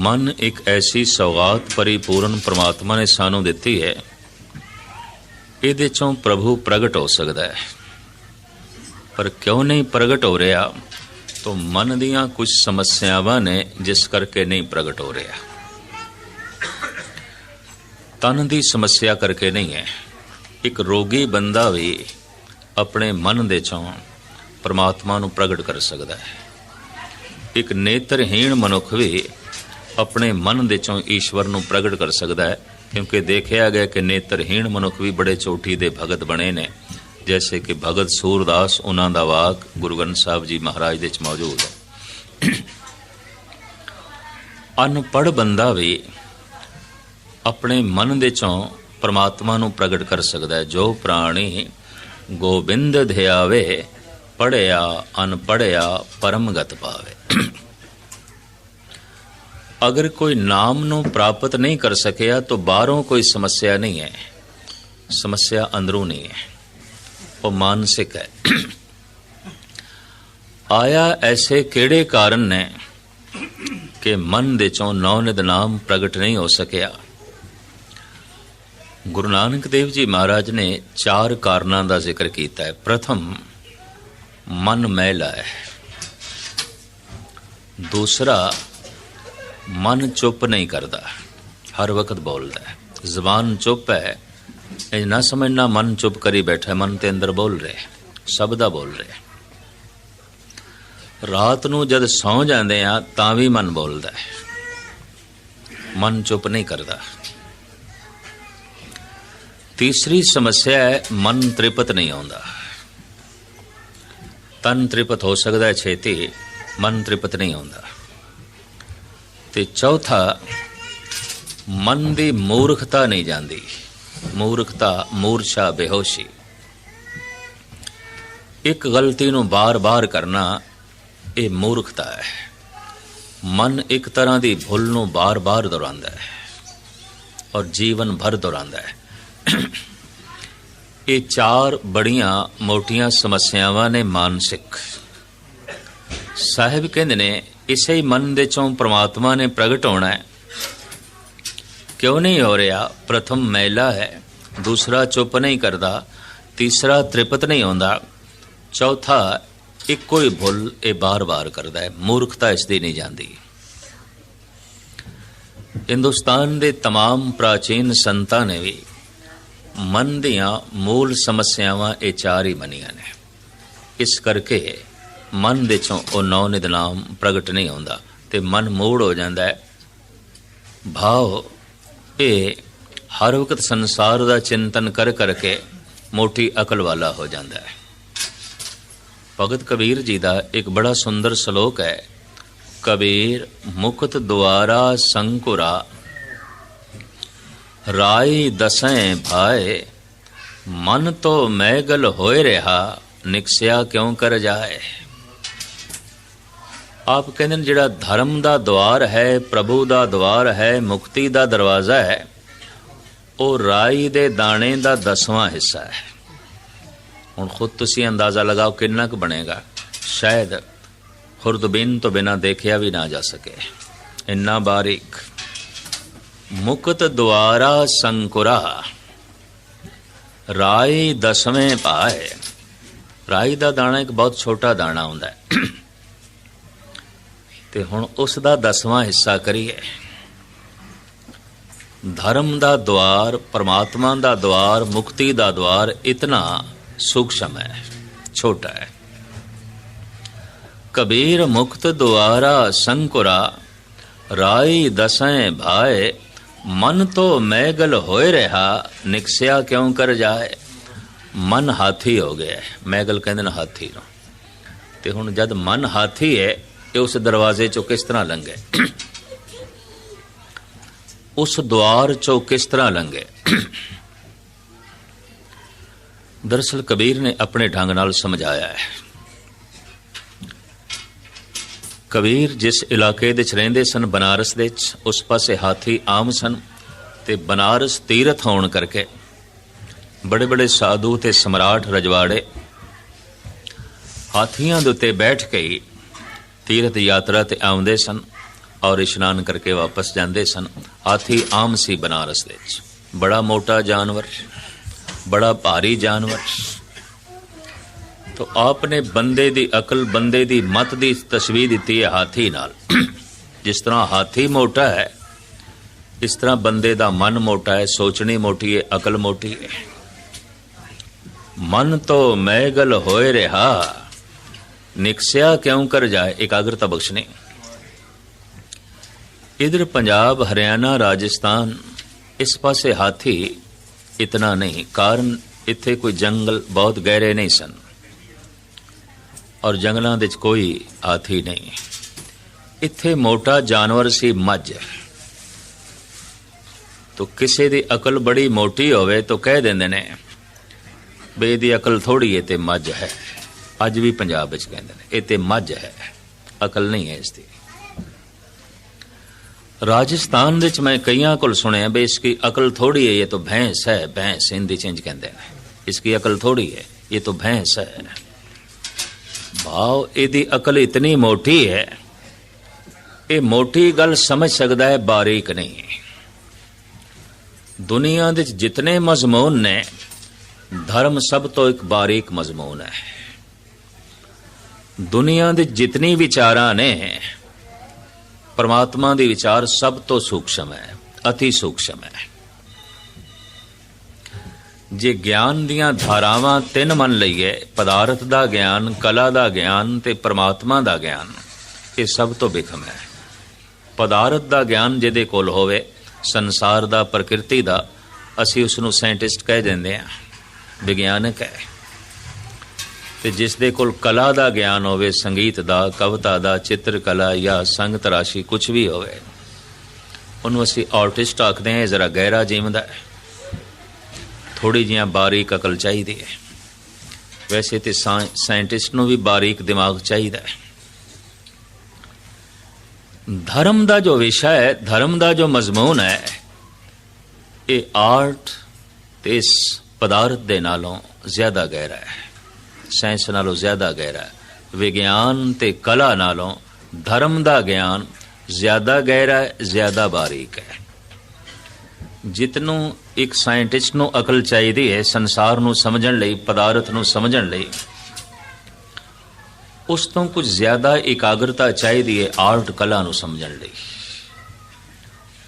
ਮਨ ਇੱਕ ਐਸੀ ਸੌਗਾਤ ਪਰਿਪੂਰਨ ਪ੍ਰਮਾਤਮਾ ਨੇ ਸਾਨੂੰ ਦਿੱਤੀ ਹੈ, ਇਹਦੇ ਚੋਂ ਪ੍ਰਭੂ ਪ੍ਰਗਟ ਹੋ ਸਕਦਾ ਹੈ। ਪਰ ਕਿਉਂ ਨਹੀਂ ਪ੍ਰਗਟ ਹੋ ਰਿਹਾ? ਤਾਂ ਮਨ ਦੀਆਂ ਕੁਝ ਸਮੱਸਿਆਵਾਂ ਨੇ ਜਿਸ ਕਰਕੇ ਨਹੀਂ ਪ੍ਰਗਟ ਹੋ ਰਿਹਾ। ਤਨ ਦੀ ਸਮੱਸਿਆ ਕਰਕੇ ਨਹੀਂ ਹੈ। ਇੱਕ ਰੋਗੀ ਬੰਦਾ ਵੀ ਆਪਣੇ ਮਨ ਦੇ ਚੋਂ ਪਰਮਾਤਮਾ ਨੂੰ ਪ੍ਰਗਟ ਕਰ ਸਕਦਾ ਹੈ। ਇੱਕ ਨੇਤਰਹੀਣ ਮਨੁੱਖ ਵੀ ਆਪਣੇ ਮਨ ਦੇ ਚੋਂ ਈਸ਼ਵਰ ਨੂੰ ਪ੍ਰਗਟ ਕਰ ਸਕਦਾ ਹੈ, ਕਿਉਂਕਿ ਦੇਖਿਆ ਗਿਆ ਕਿ ਨੇਤਰਹੀਣ ਮਨੁੱਖ ਵੀ ਬੜੇ ਚੋਟੀ ਦੇ ਭਗਤ ਬਣੇ ਨੇ। ਜੈਸੇ ਕਿ ਭਗਤ ਸੂਰਦਾਸ, ਉਹਨਾਂ ਦਾ ਵਾਕ ਗੁਰੂ ਗ੍ਰੰਥ ਸਾਹਿਬ ਜੀ ਮਹਾਰਾਜ ਦੇ ਚ ਮੌਜੂਦ ਹੈ। ਅਨਪੜ੍ਹ ਬੰਦਾ ਵੀ ਆਪਣੇ ਮਨ ਦੇ ਚੋਂ ਪਰਮਾਤਮਾ ਨੂੰ ਪ੍ਰਗਟ ਕਰ ਸਕਦਾ ਹੈ। ਜੋ ਪ੍ਰਾਣੀ ਗੋਬਿੰਦ ਧਿਆਵੇ ਪੜਿਆ ਅਨਪੜਿਆ ਪਰਮਗਤ ਪਾਵੇ। ਅਗਰ ਕੋਈ ਨਾਮ ਨੂੰ ਪ੍ਰਾਪਤ ਨਹੀਂ ਕਰ ਸਕਿਆ ਤਾਂ ਬਾਹਰੋਂ ਕੋਈ ਸਮੱਸਿਆ ਨਹੀਂ ਹੈ ਸਮੱਸਿਆ ਅੰਦਰੋਂ ਨਹੀਂ ਹੈ ਉਹ ਮਾਨਸਿਕ ਹੈ ਆਇਆ ਐਸੇ ਕਿਹੜੇ ਕਾਰਨ ਨੇ ਕਿ ਮਨ ਦੇ ਚੋਂ ਨੌ ਨਿਦ ਨਾਮ ਪ੍ਰਗਟ ਨਹੀਂ ਹੋ ਸਕਿਆ ਗੁਰੂ ਨਾਨਕ ਦੇਵ ਜੀ ਮਹਾਰਾਜ ਨੇ ਚਾਰ ਕਾਰਨਾਂ ਦਾ ਜ਼ਿਕਰ ਕੀਤਾ ਹੈ ਪ੍ਰਥਮ ਮਨ ਮੈਲਾ ਹੈ ਦੂਸਰਾ ਮਨ ਚੁੱਪ ਨਹੀਂ ਕਰਦਾ। ਹਰ ਵਕਤ ਬੋਲਦਾ ਹੈ। ਜ਼ਬਾਨ ਚੁੱਪ ਹੈ। ਇਹ ਨਾ ਸਮਝਣਾ ਮਨ ਚੁੱਪ ਕਰੀ ਬੈਠਾ ਮਨ ਤੇ ਅੰਦਰ ਬੋਲ ਰਿਹਾ ਸ਼ਬਦਾ ਬੋਲ ਰਿਹਾ ਰਾਤ ਨੂੰ ਜਦ ਸੌਂ ਜਾਂਦੇ ਆ ਤਾਂ ਵੀ ਮਨ ਬੋਲਦਾ ਹੈ। ਮਨ ਚੁੱਪ ਨਹੀਂ ਕਰਦਾ। ਤੀਸਰੀ ਸਮੱਸਿਆ ਹੈ, ਮਨ ਤ੍ਰਿਪਤ ਨਹੀਂ ਆਉਂਦਾ। ਤਨ ਤ੍ਰਿਪਤ ਹੋ ਸਕਦਾ ਛੇਤੀ। ਮਨ ਤ੍ਰਿਪਤ ਨਹੀਂ ਆਉਂਦਾ। ਤੇ ਚੌਥਾ, ਮਨ ਦੀ ਮੂਰਖਤਾ ਨਹੀਂ ਜਾਂਦੀ। ਮੂਰਖਤਾ, ਮੂਰਛਾ, ਬੇਹੋਸ਼ੀ। ਇੱਕ ਗਲਤੀ ਨੂੰ ਬਾਰ-ਬਾਰ ਕਰਨਾ ਇਹ ਮੂਰਖਤਾ ਹੈ। ਮਨ ਇੱਕ ਤਰ੍ਹਾਂ ਦੀ ਭੁੱਲ ਨੂੰ ਬਾਰ-ਬਾਰ ਦੁਹਰਾਉਂਦਾ ਹੈ ਔਰ ਜੀਵਨ ਭਰ ਦੁਹਰਾਉਂਦਾ ਹੈ। ਇਹ ਚਾਰ ਬੜੀਆਂ ਮੋਟੀਆਂ ਸਮੱਸਿਆਵਾਂ ਨੇ ਮਾਨਸਿਕ। ਸਾਹਿਬ ਕਹਿੰਦੇ ਨੇ ਇਸੇ ਹੀ ਮਨ ਦੇ ਚੋਂ ਪ੍ਰਮਾਤਮਾ ਨੇ ਪ੍ਰਗਟ ਹੋਣਾ ਹੈ ਕਿਉਂ ਨਹੀਂ ਹੋ ਰਿਹਾ ਪ੍ਰਥਮ ਮੈਲਾ ਹੈ ਦੂਸਰਾ ਚੁੱਪ ਨਹੀਂ ਕਰਦਾ ਤੀਸਰਾ ਤ੍ਰਿਪਤ ਨਹੀਂ ਹੁੰਦਾ ਚੌਥਾ ਇੱਕੋ ਹੀ ਭੁੱਲ ਇਹ ਬਾਰ-ਬਾਰ ਕਰਦਾ ਹੈ ਮੂਰਖਤਾ ਇਸ ਦੀ ਨਹੀਂ ਜਾਂਦੀ ਹਿੰਦੁਸਤਾਨ ਦੇ तमाम ਪ੍ਰਾਚੀਨ ਸੰਤਾਂ ਨੇ ਵੀ ਮਨ ਦੀਆਂ ਮੂਲ ਸਮੱਸਿਆਵਾਂ ਇਹ ਚਾਰ ਹੀ ਮੰਨੀਆਂ ਨੇ ਇਸ ਕਰਕੇ ਮਨ ਵਿੱਚੋਂ ਉਹ ਨੌ ਨਿਦਨਾਮ ਪ੍ਰਗਟ ਨਹੀਂ ਹੁੰਦਾ ਤੇ ਮਨ ਮੂੜ ਹੋ ਜਾਂਦਾ ਹੈ। ਭਾਵ ਇਹ ਹਰ ਵਕਤ ਸੰਸਾਰ ਦਾ ਚਿੰਤਨ ਕਰ ਕਰਕੇ ਮੋਟੀ ਅਕਲ ਵਾਲਾ ਹੋ ਜਾਂਦਾ ਹੈ। ਭਗਤ ਕਬੀਰ ਜੀ ਦਾ ਇੱਕ ਬੜਾ ਸੁੰਦਰ ਸ਼ਲੋਕ ਹੈ, ਕਬੀਰ ਮੁਕਤ ਦੁਆਰਾ ਸੰਕੁਰਾ, ਰਾਈ ਦਸੈਂ ਭਾਏ, ਮਨ ਤੋ ਮੈਗਲ ਹੋਏ ਰਿਹਾ, ਨਿਕਸਿਆ ਕਿਉਂ ਕਰ ਜਾਏ? ਆਪ ਕਹਿੰਦੇ ਨੇ ਜਿਹੜਾ ਧਰਮ ਦਾ ਦਵਾਰ ਹੈ, ਪ੍ਰਭੂ ਦਾ ਦਵਾਰ ਹੈ, ਮੁਕਤੀ ਦਾ ਦਰਵਾਜ਼ਾ ਹੈ, ਉਹ ਰਾਈ ਦੇ ਦਾਣੇ ਦਾ ਦਸਵਾਂ ਹਿੱਸਾ ਹੈ। ਹੁਣ ਖੁਦ ਤੁਸੀਂ ਅੰਦਾਜ਼ਾ ਲਗਾਓ ਕਿੰਨਾ ਕੁ ਬਣੇਗਾ। ਸ਼ਾਇਦ ਖੁਰਦਬੀਨ ਤੋਂ ਬਿਨਾ ਦੇਖਿਆ ਵੀ ਨਾ ਜਾ ਸਕੇ। ਇੰਨਾ ਬਾਰੀਕ। ਮੁਕਤ ਦੁਆਰਾ ਸੰਕੁਰਾ। ਰਾਈ ਦਸਵੇਂ ਪਾਏ। ਰਾਈ ਦਾ ਦਾਣਾ ਇੱਕ ਬਹੁਤ ਛੋਟਾ ਦਾਣਾ ਹੁੰਦਾ ਹੈ। ਤੇ ਹੁਣ ਉਸ ਦਾ ਦਸਵਾਂ ਹਿੱਸਾ ਕਰੀਏ। ਧਰਮ ਦਾ ਦਵਾਰ, ਪਰਮਾਤਮਾ ਦਾ ਦਵਾਰ, ਮੁਕਤੀ ਦਾ ਦਵਾਰ ਇਤਨਾ ਸੂਖਸ਼ਮ ਹੈ, ਛੋਟਾ ਹੈ। ਕਬੀਰ ਮੁਕਤ ਦੁਆਰਾ ਸੰਕੁਰਾ, ਰਾਈ ਦਸੈਂ ਭਾਏ, ਮਨ ਤੋ ਮੈਗਲ ਹੋਏ ਰਹਾ, ਨਿਕਸਿਆ ਕਿਉਂ ਕਰ ਜਾਏ? ਮਨ ਹਾਥੀ ਹੋ ਗਿਆ ਹੈ। ਮੈਗਲ ਕਹਿੰਦੇ ਨੇ ਹਾਥੀ ਨੂੰ। ਤੇ ਹੁਣ ਜਦ ਮਨ ਹਾਥੀ ਹੈ ਇਹ ਉਸ ਦਰਵਾਜ਼ੇ ਚੋਂ ਕਿਸ ਤਰ੍ਹਾਂ ਲੰਘੇ? ਉਸ ਦੁਆਰ ਚੋਂ ਕਿਸ ਤਰ੍ਹਾਂ ਲੰਘੇ? ਦਰਅਸਲ ਕਬੀਰ ਨੇ ਆਪਣੇ ਢੰਗ ਨਾਲ ਸਮਝਾਇਆ ਹੈ। ਕਬੀਰ ਜਿਸ ਇਲਾਕੇ ਦੇ ਚ ਰਹਿੰਦੇ ਸਨ, ਬਨਾਰਸ ਦੇ ਚ ਉਸ ਪਾਸੇ ਹਾਥੀ ਆਮ ਸਨ ਤੇ ਬਨਾਰਸ ਤੀਰਥ ਹੋਣ ਕਰਕੇ ਬੜੇ ਬੜੇ ਸਾਧੂ ਤੇ ਸਮਰਾਟ ਰਜਵਾੜੇ ਹਾਥੀਆਂ ਦੇ ਉੱਤੇ ਬੈਠ ਕੇ ਤੀਰਥ ਯਾਤਰਾ ਤੇ ਆਉਂਦੇ ਸਨ ਔਰ ਇਸ਼ਨਾਨ ਕਰਕੇ ਵਾਪਸ ਜਾਂਦੇ ਸਨ। ਹਾਥੀ ਆਮ ਸੀ ਬਨਾਰਸ ਦੇ ਵਿੱਚ। ਬੜਾ ਮੋਟਾ ਜਾਨਵਰ, ਬੜਾ ਭਾਰੀ ਜਾਨਵਰ। ਤੋ ਆਪ ਨੇ ਬੰਦੇ ਦੀ ਅਕਲ, ਬੰਦੇ ਦੀ ਮਤ ਦੀ ਤਸਵੀਰ ਦਿੱਤੀ ਹੈ ਹਾਥੀ ਨਾਲ। ਜਿਸ ਤਰ੍ਹਾਂ ਹਾਥੀ ਮੋਟਾ ਹੈ, ਇਸ ਤਰ੍ਹਾਂ ਬੰਦੇ ਦਾ ਮਨ ਮੋਟਾ ਹੈ, ਸੋਚਣੀ ਮੋਟੀ ਹੈ, ਅਕਲ ਮੋਟੀ ਹੈ। ਮਨ ਤੋਂ ਮੈਗਲ ਹੋਏ ਰਿਹਾ। ਨਿਕਸਿਆ ਕਿਉਂ ਕਰ ਜਾਏ ਇਕਾਗਰਤਾ ਬਖਸ਼ਣੀ? ਇਧਰ ਪੰਜਾਬ, ਹਰਿਆਣਾ, ਰਾਜਸਥਾਨ, ਇਸ ਪਾਸੇ ਹਾਥੀ ਇਤਨਾ ਨਹੀਂ, ਕਾਰਨ ਇੱਥੇ ਕੋਈ ਜੰਗਲ ਬਹੁਤ ਗਹਿਰੇ ਨਹੀਂ ਸਨ। ਔਰ ਜੰਗਲਾਂ ਵਿੱਚ ਕੋਈ ਹਾਥੀ ਨਹੀਂ। ਇੱਥੇ ਮੋਟਾ ਜਾਨਵਰ ਸੀ ਮੱਝ। ਤੋ ਕਿਸੇ ਦੀ ਅਕਲ ਬੜੀ ਮੋਟੀ ਹੋਵੇ ਤਾਂ ਕਹਿ ਦਿੰਦੇ ਨੇ, ਬੇ ਦੀ ਅਕਲ ਥੋੜੀ ਹੈ ਤੇ ਮੱਝ ਹੈ। ਅੱਜ ਵੀ ਪੰਜਾਬ ਵਿੱਚ ਕਹਿੰਦੇ ਨੇ, ਇਹ ਤੇ ਮੱਝ ਹੈ, ਅਕਲ ਨਹੀਂ ਹੈ ਇਸ ਦੀ। ਰਾਜਸਥਾਨ ਵਿੱਚ ਮੈਂ ਕਈਆਂ ਕੋਲ ਸੁਣਿਆ ਬਈ ਇਸ ਦੀ ਅਕਲ ਥੋੜੀ ਹੈ, ਇਹ ਤਾਂ ਭੈਂਸ ਹੈ, ਭੈਂਸ ਹਿੰਦੀ ਚੇਂਜ ਕਹਿੰਦੇ ਨੇ। ਇਸ ਦੀ ਅਕਲ ਥੋੜੀ ਹੈ, ਇਹ ਤਾਂ ਭੈਂਸ ਹੈ। ਭਾਵ ਇਹਦੀ ਅਕਲ ਇਤਨੀ ਮੋਟੀ ਹੈ, ਇਹ ਮੋਟੀ ਗੱਲ ਸਮਝ ਸਕਦਾ ਹੈ ਬਾਰੀਕ ਨਹੀਂ। ਦੁਨੀਆ ਦੇ ਜਿਤਨੇ ਮਜ਼ਮੂਨ ਨੇ, ਧਰਮ ਸਭ ਤੋਂ ਇੱਕ ਬਾਰੀਕ ਮਜ਼ਮੂਨ ਹੈ। ਦੁਨੀਆ ਦੇ ਜਿਤਨੀ ਵਿਚਾਰਾਂ ਨੇ, ਪਰਮਾਤਮਾ ਦੇ ਵਿਚਾਰ ਸਭ ਤੋਂ ਸੂਖਸ਼ਮ ਹੈ, ਅਤੀ ਸੂਖਸ਼ਮ ਹੈ। ਜੇ ਗਿਆਨ ਦੀਆਂ ਧਾਰਾਵਾਂ ਤਿੰਨ ਮੰਨ ਲਈਏ, ਪਦਾਰਥ ਦਾ ਗਿਆਨ, ਕਲਾ ਦਾ ਗਿਆਨ ਤੇ ਪਰਮਾਤਮਾ ਦਾ ਗਿਆਨ, ਇਹ ਸਭ ਤੋਂ ਬਿਖਮ ਹੈ। ਪਦਾਰਥ ਦਾ ਗਿਆਨ ਜਿਹਦੇ ਕੋਲ ਹੋਵੇ, ਸੰਸਾਰ ਦਾ, ਪ੍ਰਕਿਰਤੀ ਦਾ, ਅਸੀਂ ਉਸ ਨੂੰ ਸਾਇੰਟਿਸਟ ਕਹਿ ਦਿੰਦੇ ਆ ਵਿਗਿਆਨਕ ਹੈ। ਤੇ ਜਿਸ ਦੇ ਕੋਲ ਕਲਾ ਦਾ ਗਿਆਨ ਹੋਵੇ, ਸੰਗੀਤ ਦਾ, ਕਵਿਤਾ ਦਾ ਚਿੱਤਰ ਕਲਾ ਜਾਂ ਸੰਗਤ ਰਾਸ਼ੀ ਕੁਝ ਵੀ ਹੋਵੇ, ਉਹਨੂੰ ਅਸੀਂ ਆਰਟਿਸਟ ਆਖਦੇ ਹਾਂ, ਇਹ ਜ਼ਰਾ ਗਹਿਰਾ ਜੀਵਦਾ ਹੈ। ਥੋੜੀ ਜੀਆਂ ਬਾਰੀਕ ਅਕਲ ਚਾਹੀਦੀ ਹੈ। ਵੈਸੇ ਤੇ ਸਾਇੰਟਿਸਟ ਨੂੰ ਵੀ ਬਾਰੀਕ ਦਿਮਾਗ ਚਾਹੀਦਾ ਹੈ। ਧਰਮ ਦਾ ਜੋ ਵਿਸ਼ਾ ਹੈ, ਧਰਮ ਦਾ ਜੋ ਮਜ਼ਮੂਨ ਹੈ, ਇਹ ਆਰਟ ਤੇ ਇਸ ਪਦਾਰਥ ਦੇ ਨਾਲੋਂ ਜ਼ਿਆਦਾ ਗਹਿਰਾ ਹੈ। ਸਾਇੰਸ ਨਾਲੋਂ ਜ਼ਿਆਦਾ ਗਹਿਰਾ ਹੈ। ਵਿਗਿਆਨ ਤੇ ਕਲਾ ਨਾਲੋਂ ਧਰਮ ਦਾ ਗਿਆਨ ਜ਼ਿਆਦਾ ਗਹਿਰਾ ਜ਼ਿਆਦਾ ਬਾਰੀਕ ਹੈ। ਜਿਤਨੂੰ ਇੱਕ ਸਾਇੰਟਿਸਟ ਨੂੰ ਅਕਲ ਚਾਹੀਦੀ ਹੈ, ਸੰਸਾਰ ਨੂੰ ਸਮਝਣ ਲਈ, ਪਦਾਰਥ ਨੂੰ ਸਮਝਣ ਲਈ, ਉਸ ਤੋਂ ਕੁਝ ਜ਼ਿਆਦਾ ਇਕਾਗਰਤਾ ਚਾਹੀਦੀ ਹੈ ਆਰਟ ਕਲਾ ਨੂੰ ਸਮਝਣ ਲਈ।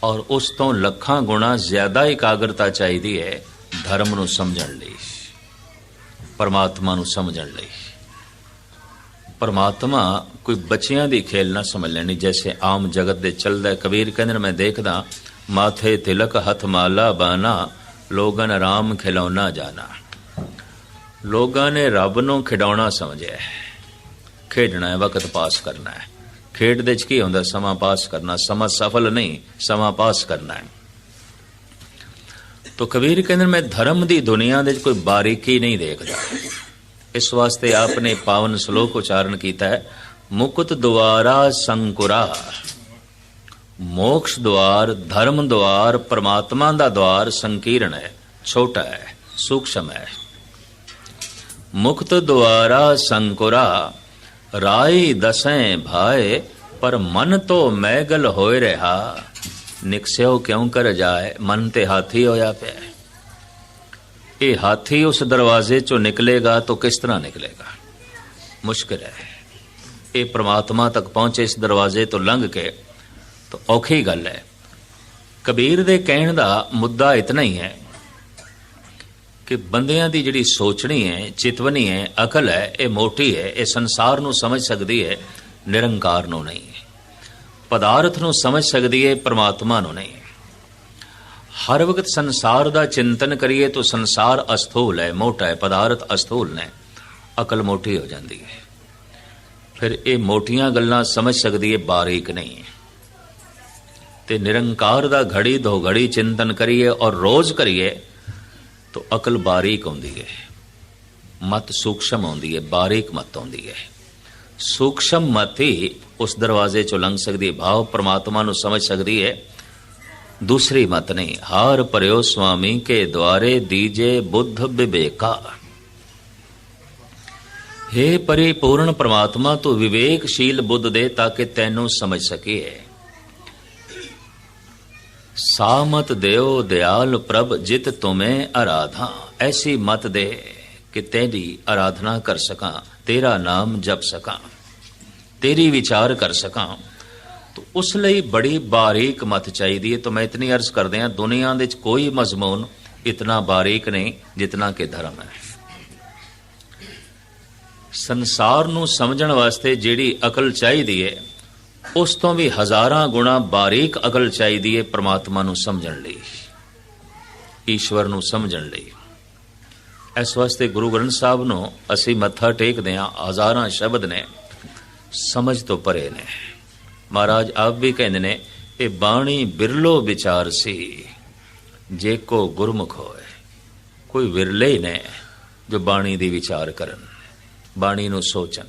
ਔਰ ਉਸ ਤੋਂ ਲੱਖਾਂ ਗੁਣਾ ਜ਼ਿਆਦਾ ਇਕਾਗਰਤਾ ਚਾਹੀਦੀ ਹੈ ਧਰਮ ਨੂੰ ਸਮਝਣ ਲਈ। ਪਰਮਾਤਮਾ ਨੂੰ ਸਮਝਣ ਲਈ। ਪਰਮਾਤਮਾ ਕੋਈ ਬੱਚਿਆਂ ਦੀ ਖੇਲ ਨਾ ਸਮਝ ਲੈਣੀ, ਜੈਸੇ ਆਮ ਜਗਤ ਦੇ ਚੱਲਦਾ ਕਬੀਰ ਕਹਿੰਦੇ ਮੈਂ ਦੇਖਦਾ, ਮਾਥੇ ਤਿਲਕ ਹੱਥ ਮਾਲਾ ਬਾਨਾ ਨੇ ਰਾਮ ਖਿਲੌਣਾ ਜਾਣਾ ਲੋਕਾਂ ਨੇ ਰੱਬ ਨੂੰ ਖਿਡੌਣਾ ਸਮਝਿਆ ਖੇਡਣਾ ਹੈ, ਵਕਤ ਪਾਸ ਕਰਨਾ ਹੈ। ਖੇਡ ਦੇ ਚ ਕੀ ਹੁੰਦਾ? ਸਮਾਂ ਪਾਸ ਕਰਨਾ। ਸਮਾਂ ਸਫਲ ਨਹੀਂ, ਸਮਾਂ ਪਾਸ ਕਰਨਾ ਹੈ। ਤੋ ਕਬੀਰ ਕਹਿੰਦੇ ਮੈਂ ਧਰਮ ਦੀ ਦੁਨੀਆ ਦੇ ਚ ਕੋਈ ਬਾਰੀਕੀ ਨਹੀਂ ਦੇਖਦਾ। ਇਸ ਵਾਸਤੇ ਆਪਨੇ ਪਾਵਨ ਸ਼ਲੋਕ ਉਚਾਰਨ ਕੀਤਾ ਹੈ, ਮੁਕਤ ਦੁਆਰਾ ਸੰਕੁਰਾ ਮੋਕਸ਼ ਦੁਆਰ, ਧਰਮ ਦੁਆਰ, ਪਰਮਾਤਮਾ ਦਾ ਦੁਆਰ ਸੰਕੀਰਣ ਹੈ, ਛੋਟਾ ਹੈ, ਸੂਖਸ਼ਮ ਹੈ। ਮੁਕਤ ਦੁਆਰਾ ਸੰਕੁਰਾ, ਰਾਈ ਦਸੈ ਭਾਏ, ਪਰ ਮਨ ਤੋਂ ਮੈਗਲ ਹੋਏ ਰਹਾ। ਨਿਕਸਿਓ ਕਿਉਂ ਕਰ ਜਾਏ? ਮਨ ਤੇ ਹਾਥੀ ਹੋਇਆ ਪਿਆ ਇਹ ਹਾਥੀ ਉਸ ਦਰਵਾਜ਼ੇ ਚੋਂ ਨਿਕਲੇਗਾ ਤਾਂ ਕਿਸ ਤਰ੍ਹਾਂ ਨਿਕਲੇਗਾ? ਮੁਸ਼ਕਿਲ ਹੈ। ਇਹ ਪ੍ਰਮਾਤਮਾ ਤੱਕ ਪਹੁੰਚੇ ਇਸ ਦਰਵਾਜ਼ੇ ਤੋਂ ਲੰਘ ਕੇ ਤਾਂ ਔਖੀ ਗੱਲ ਹੈ। ਕਬੀਰ ਦੇ ਕਹਿਣ ਦਾ ਮੁੱਦਾ ਇਤਨਾ ਹੀ ਹੈ ਕਿ ਬੰਦਿਆਂ ਦੀ ਜਿਹੜੀ ਸੋਚਣੀ ਹੈ, ਚਿਤਵਨੀ ਹੈ, ਅਕਲ ਹੈ, ਇਹ ਮੋਟੀ ਹੈ, ਇਹ ਸੰਸਾਰ ਨੂੰ ਸਮਝ ਸਕਦੀ ਹੈ, ਨਿਰੰਕਾਰ ਨੂੰ ਨਹੀਂ ਪਦਾਰਥ ਨੂੰ ਸਮਝ ਸਕਦੀ ਹੈ ਪ੍ਰਮਾਤਮਾ ਨੂੰ ਨਹੀਂ। ਹਰ ਵਕਤ ਸੰਸਾਰ ਦਾ ਚਿੰਤਨ ਕਰੀਏ ਤਾਂ ਸੰਸਾਰ ਅਸਥੂਲ ਹੈ, ਮੋਟਾ ਹੈ, ਪਦਾਰਥ ਅਸਥੂਲ ਨੇ, ਅਕਲ ਮੋਟੀ ਹੋ ਜਾਂਦੀ ਹੈ। ਫਿਰ ਇਹ ਮੋਟੀਆਂ ਗੱਲਾਂ ਸਮਝ ਸਕਦੀ ਹੈ ਬਾਰੀਕ ਨਹੀਂ ਤੇ ਨਿਰੰਕਾਰ ਦਾ ਘੜੀ ਦੋ ਘੜੀ ਚਿੰਤਨ ਕਰੀਏ ਔਰ ਰੋਜ਼ ਕਰੀਏ, ਤਾਂ ਅਕਲ ਬਾਰੀਕ ਆਉਂਦੀ ਹੈ ਮਤ ਸੂਖਸ਼ਮ ਆਉਂਦੀ ਹੈ ਬਾਰੀਕ ਮਤ ਆਉਂਦੀ ਹੈ ਸੂਖਸ਼ਮ ਮਤ ਹੀ ਉਸ ਦਰਵਾਜ਼ੇ ਚੋਂ ਲੰਘ ਸਕਦੀ ਹੈ। ਭਾਵ ਪ੍ਰਮਾਤਮਾ ਨੂੰ ਸਮਝ ਸਕਦੀ ਹੈ। ਦੂਸਰੀ ਮਤ ਨਹੀਂ। ਹਾਰ ਪਰਿਓ ਸੁਆਮੀ ਕੇ ਦੁਆਰੇ ਦੀਜੇ ਬੁੱਧ ਵਿਵੇਕਾ। हे ਪਰਿਪੂਰਨ ਪ੍ਰਮਾਤਮਾ, ਤੂੰ ਵਿਵੇਕਸ਼ੀਲ ਬੁੱਧ ਦੇ ਤਾਂ ਕਿ ਤੈਨੂੰ ਸਮਝ ਸਕੀਏ। ਸਾਮਤ ਦਿਓ ਦਿਆਲ ਪ੍ਰਭ, ਜਿਤ ਤੁਮੇ ਆਰਾਧਾ ਐਸੀ ਮਤ ਦੇ ਕਿ ਤੇਰੀ ਆਰਾਧਨਾ ਕਰ ਸਕਾਂ, ਤੇਰਾ ਨਾਮ ਜਪ ਸਕਾਂ। ਤੇਰੀ ਵਿਚਾਰ ਕਰ ਸਕਾਂ। ਤੋ ਉਸ ਲਈ ਬੜੀ ਬਾਰੀਕ ਮਤ ਚਾਹੀਦੀ ਹੈ ਤਾਂ ਮੈਂ ਇਤਨੀ ਅਰਜ਼ ਕਰਦੇ ਹਾਂ, ਦੁਨੀਆ ਦੇ ਵਿੱਚ ਕੋਈ ਮਜ਼ਮੂਨ ਇਤਨਾ ਬਾਰੀਕ ਨਹੀਂ ਜਿਤਨਾ ਕਿ ਧਰਮ ਹੈ। ਸੰਸਾਰ ਨੂੰ ਸਮਝਣ ਵਾਸਤੇ ਜਿਹੜੀ ਅਕਲ ਚਾਹੀਦੀ ਹੈ ਉਸ ਤੋਂ ਵੀ ਹਜ਼ਾਰਾਂ ਗੁਣਾ ਬਾਰੀਕ ਅਕਲ ਚਾਹੀਦੀ ਹੈ ਪ੍ਰਮਾਤਮਾ ਨੂੰ ਸਮਝਣ ਲਈ। ਈਸ਼ਵਰ ਨੂੰ ਸਮਝਣ ਲਈ। ਇਸ ਵਾਸਤੇ ਗੁਰੂ ਗ੍ਰੰਥ ਸਾਹਿਬ ਨੂੰ ਅਸੀਂ ਮੱਥਾ ਟੇਕਦੇ ਹਾਂ, ਹਜ਼ਾਰਾਂ ਸ਼ਬਦ ਨੇ। ਸਮਝ ਤੋਂ ਪਰੇ ਨੇ। ਮਹਾਰਾਜ ਆਪ ਵੀ ਕਹਿੰਦੇ ਨੇ, ਇਹ ਬਾਣੀ ਬਿਰਲੋ ਵਿਚਾਰ ਸੀ, ਜੇ ਕੋ ਗੁਰਮੁਖ ਹੋਏ। ਕੋਈ ਵਿਰਲੇ ਹੀ ਨੇ ਜੋ ਬਾਣੀ ਦੀ ਵਿਚਾਰ ਕਰਨ, ਬਾਣੀ ਨੂੰ ਸੋਚਣ।